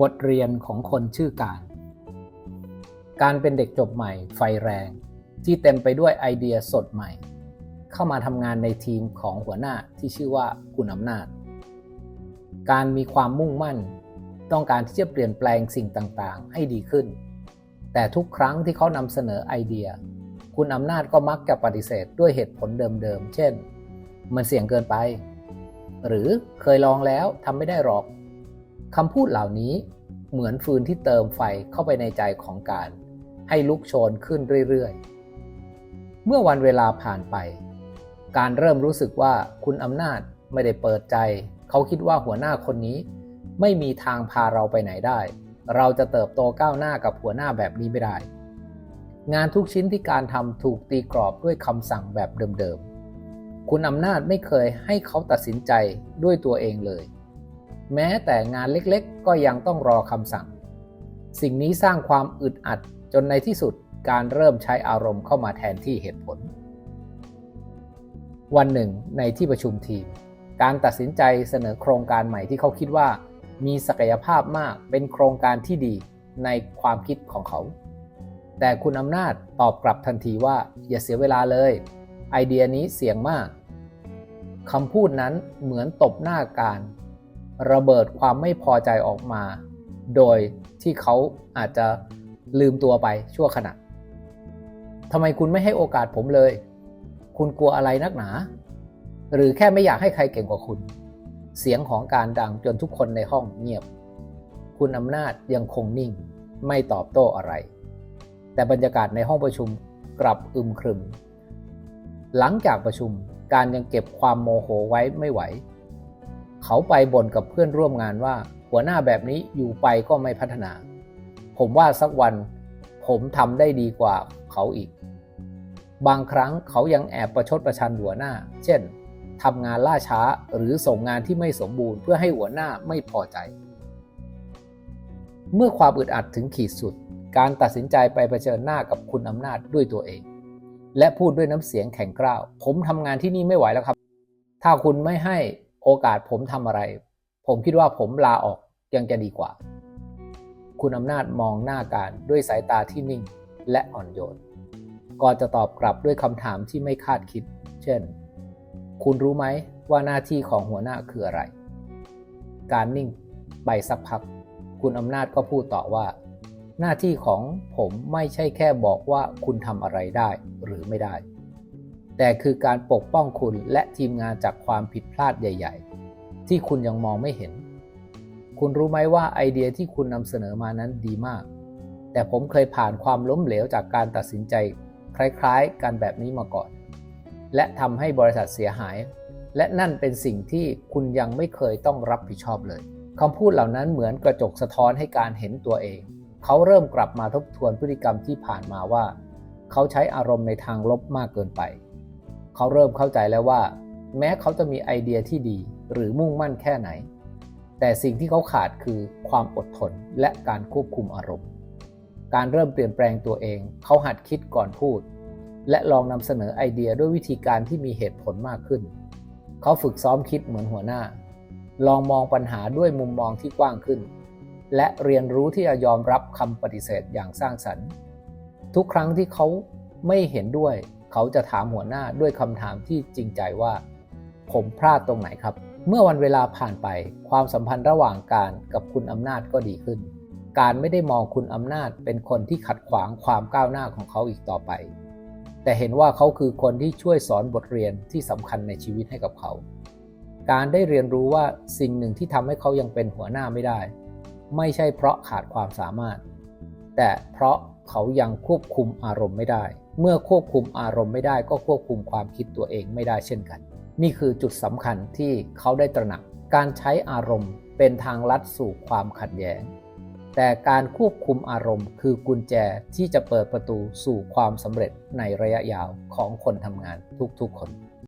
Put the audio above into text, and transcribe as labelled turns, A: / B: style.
A: บทเรียนของคนชื่อการ การเป็นเด็กจบใหม่ไฟแรง ที่เต็มไปด้วยไอเดียสดใหม่ เข้ามาทำงานในทีมของหัวหน้าที่ชื่อว่าคุณอำนาจ การมีความมุ่งมั่น ต้องการที่จะเปลี่ยนแปลงสิ่งต่างๆ ให้ดีขึ้น แต่ทุกครั้งที่เขานำเสนอไอเดีย คุณอำนาจก็มักจะปฏิเสธด้วยเหตุผลเดิมๆ เช่น มันเสี่ยงเกินไป หรือเคยลองแล้วทำไม่ได้หรอก คำพูดเหล่านี้เหมือนฟืนที่เติมไฟเข้าไปในใจของการ ให้ลุกโชนขึ้นเรื่อยๆ เมื่อวันเวลาผ่านไป การเริ่มรู้สึกว่าคุณอำนาจไม่ได้เปิดใจ เขาคิดว่าหัวหน้าคนนี้ ไม่มีทางพาเราไปไหนได้ เราจะเติบโตก้าวหน้ากับหัวหน้าแบบนี้ไม่ได้ งานทุกชิ้นที่การทำถูกตีกรอบด้วยคำสั่งแบบเดิมๆ คุณอำนาจไม่เคยให้เขาตัดสินใจด้วยตัวเองเลย แม้แต่งานเล็กๆ ก็ยังต้องรอคำสั่ง สิ่งนี้สร้างความอึดอัดจนในที่สุดการเริ่มใช้อารมณ์เข้ามาแทนที่เหตุผล วันหนึ่ง ในที่ประชุมทีม การตัดสินใจเสนอโครงการใหม่ที่เขาคิดว่า มีศักยภาพมากเป็นโครงการที่ดีในความคิดของเขา แต่คุณอำนาจตอบกลับทันทีว่า อย่าเสียเวลาเลย ไอเดียนี้เสี่ยงมากคำพูดนั้นเหมือนตบหน้าการ ระเบิดความไม่พอใจออกมา โดยที่เขาอาจจะลืมตัวไปชั่วขณะทำไมคุณไม่ให้โอกาสผมเลย คุณกลัวอะไรนักหนา หรือแค่ไม่อยากให้ใครเก่งกว่าคุณ เสียงของการดังจนทุกคนในห้องเงียบ คุณอำนาจยังคงนิ่ง ไม่ตอบโต้อะไร แต่บรรยากาศในห้องประชุมกลับอึมครึม หลังจากประชุมการยังเก็บความโมโหไว้ไม่ไหว เขาไปบ่นกับเพื่อนร่วมงานว่า หัวหน้าแบบนี้อยู่ไปก็ไม่พัฒนา ผมว่าสักวันผมทำได้ดีกว่าเขาอีก บางครั้งเขายังแอบประชดประชันหัวหน้า เช่นทำงานล่าช้าหรือส่งงานที่ไม่สมบูรณ์เพื่อให้หัวหน้าไม่พอใจ เมื่อความอึดอัดถึงขีดสุด การตัดสินใจไปเผชิญหน้ากับคุณอำนาจด้วยตัวเอง และพูดด้วยน้ำเสียงแข็งกร้าว ผมทำงานที่นี่ไม่ไหวแล้วครับ ถ้าคุณไม่ให้ โอกาสผมทำอะไร ผมคิดว่าผมลาออกยังจะดีกว่า คุณอำนาจมองหน้าการด้วยสายตาที่นิ่งและอ่อนโยนก่อนจะตอบกลับด้วยคำถามที่ไม่คาดคิด เช่น คุณรู้ไหมว่าหน้าที่ของหัวหน้าคืออะไร การนิ่งไปสักพัก คุณอำนาจก็พูดต่อว่า หน้าที่ของผมไม่ใช่แค่บอกว่าคุณทำอะไรได้หรือไม่ได้ แต่คือการปกป้องคุณและทีมงานจากความผิดพลาดใหญ่ ๆ ที่คุณยังมองไม่เห็น คุณรู้ไหมว่าไอเดียที่คุณนำเสนอมานั้นดีมาก แต่ผมเคยผ่านความล้มเหลวจากการตัดสินใจ คล้ายๆ กันแบบนี้มาก่อน และทำให้บริษัทเสียหาย และนั่นเป็นสิ่งที่คุณยังไม่เคยต้องรับผิดชอบเลยคำพูดเหล่านั้นเหมือนกระจกสะท้อนให้การเห็นตัวเอง เขาเริ่มกลับมาทบทวนพฤติกรรมที่ผ่านมาว่า เขาใช้อารมณ์ในทางลบมากเกินไป เขาเริ่มเข้าใจแล้วว่า แม้เขาจะมีไอเดียที่ดีหรือมุ่งมั่นแค่ไหน แต่สิ่งที่เขาขาดคือความอดทนและการควบคุมอารมณ์ การเริ่มเปลี่ยนแปลงตัวเอง เขาหัดคิดก่อนพูด และลองนำเสนอไอเดียด้วยวิธีการที่มีเหตุผลมากขึ้น เขาฝึกซ้อมคิดเหมือนหัวหน้า ลองมองปัญหาด้วยมุมมองที่กว้างขึ้น และเรียนรู้ที่จะยอมรับคำปฏิเสธอย่างสร้างสรรค์ ทุกครั้งที่เขาไม่เห็นด้วย เขาจะถามหัวหน้าด้วยคำถามที่จริงใจว่า ผมพลาดตรงไหนครับ เมื่อวันเวลาผ่านไป ความสัมพันธ์ระหว่างการกับคุณอำนาจก็ดีขึ้น การไม่ได้มองคุณอำนาจเป็นคนที่ขัดขวางความก้าวหน้าของเขาอีกต่อไป แต่เห็นว่าเขาคือคนที่ช่วยสอนบทเรียนที่สำคัญในชีวิตให้กับเขา การได้เรียนรู้ว่าสิ่งหนึ่งที่ทำให้เขายังเป็นหัวหน้าไม่ได้ ไม่ใช่เพราะขาดความสามารถ แต่เพราะเขายังควบคุมอารมณ์ไม่ได้ เมื่อควบคุมอารมณ์ไม่ได้ก็ควบคุมความคิดตัวเองไม่ได้เช่นกัน นี่คือจุดสำคัญที่เขาได้ตระหนัก การใช้อารมณ์เป็นทางลัดสู่ความขัดแย้ง แต่การควบคุมอารมณ์ คือกุญแจที่จะเปิดประตูสู่ความสำเร็จในระยะยาวของคนทำงานทุกๆคน